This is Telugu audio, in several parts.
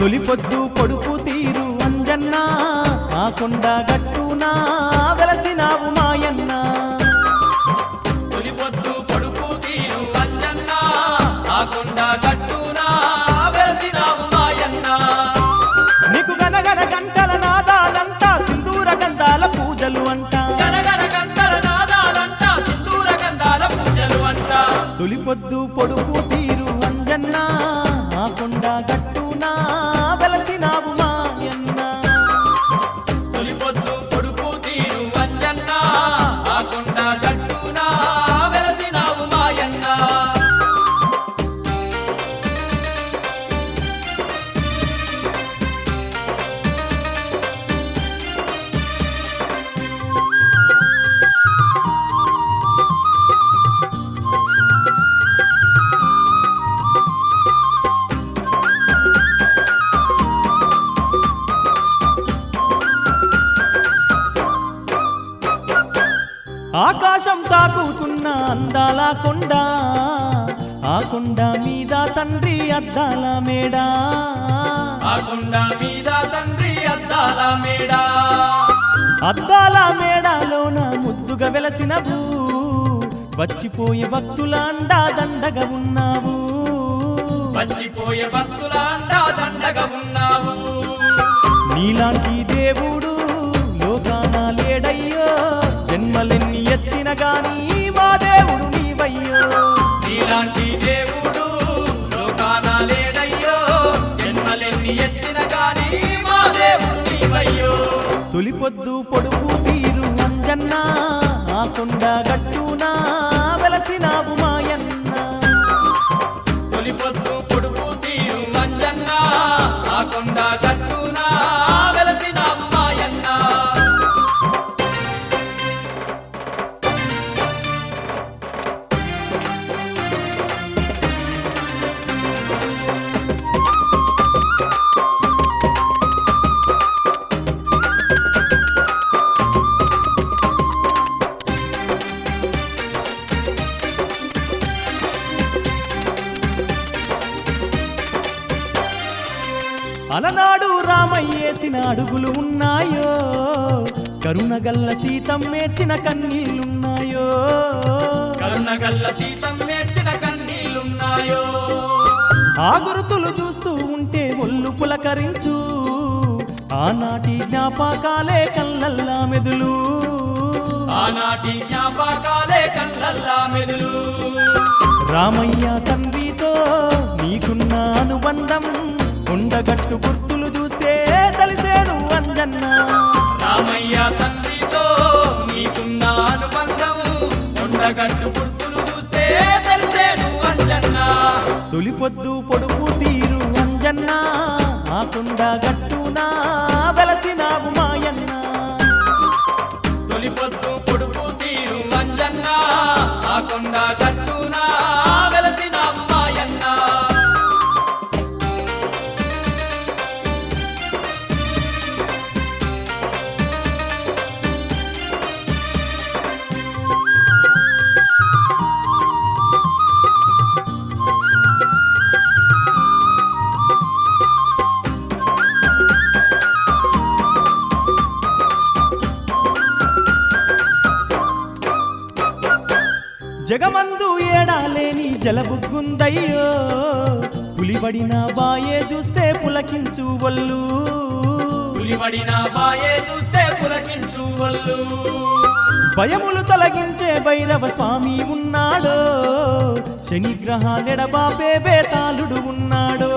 తొలిపొద్దు పొడుపు తీరు అంజన్న ఆ కొండ గట్టునా వెలసినావు మాయన్న. తొలిపొద్దు పొడుపు తీరు అంజన్న ఆ కొండ గట్టున వెలసినావు మాయన్న. నీకు గనగన గంటల నాదాలంతా సింధూర గంధాల పూజలు అంట. గనగన గంటల నాదాలంట సింధూర గంధాల పూజలు అంట. తొలిపొద్దు పొడుపు తీరు అంజన్న ఆ కొండ ఆకాశం తాకుతున్న అందాల కొండ ఆ కొండ మీద తండ్రి అద్దాల మేడా. ఆ కొండ మీద తండ్రి అద్దాల మేడా. అద్దాల మేడాలోన ముద్దుగా వెలసినవు. వచ్చిపోయే భక్తుల అండా దండగా ఉన్నావు. వచ్చిపోయే భక్తుల అండా దండగా ఉన్నావు. నీలాంటి తొలిపొద్దు పొడుపు తీరు అంజన్నా కొండ గట్టునా వెలసినావు అలనాడు రామయ్యేసిన అడుగులు ఉన్నాయో? కరుణగల్ల సీతం మేర్చిన కన్నీళ్ళున్నాయో కరుణగల్ల సీతం నేర్చిన కన్నీళ్ళున్నాయో ఆ గురుతులు చూస్తూ ఉంటే ఒళ్ళు పులకరించు. ఆనాటి జ్ఞాపకాలే కళ్ళల్లా మెదులు. ఆనాటి జ్ఞాపకాలే కళ్ళల్లా మెదులు. రామయ్య తండ్రితో నీకున్న అనుబంధం ఉండగట్టు గుర్తులు చూస్తే తెలిసేను అంజన్న. రామయ్య తండ్రితో నీకున్న అనుబంధం ఉండగట్టు గుర్తులు చూస్తే తెలిసేను అంజన్న. తొలిపొద్దు పొడుపు తీరు అంజన్న. ఆ కొండ గట్టునా వెలసినావు మాయన్న. తొలిపొద్దు జగమందు ఏడాలేని జలబుగ్గుందయ్యో. పులిబడిన బాయే చూస్తే పులకించు వల్లు పులిబడిన బాయే చూస్తే పులకించు వల్లు భయములు తొలగించే భైరవ స్వామి ఉన్నాడో. శని గ్రహాలెడబాపే బేతాళుడు ఉన్నాడో.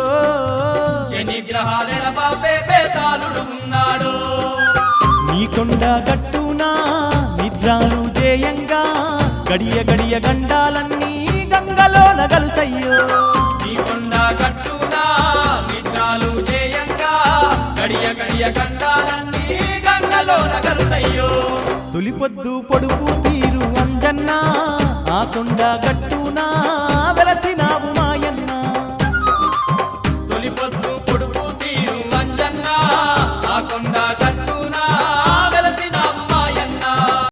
శని గ్రహాలెడబాపే బేతాళుడు ఉన్నాడు. నీ కొండ గట్టునా నిద్రాలు జేయంగా. గడియ గడియ గండాలన్నీ గంగలో నగలుసయ్యో నీ కొండ కట్టున నిద్రాలు చేయంగా గడియ గడియ గండాలన్నీ గంగలో నగలుసయ్యో తొలిపొద్దు పొడుపు తీరు అంజన్న ఆ కొండ గట్టునా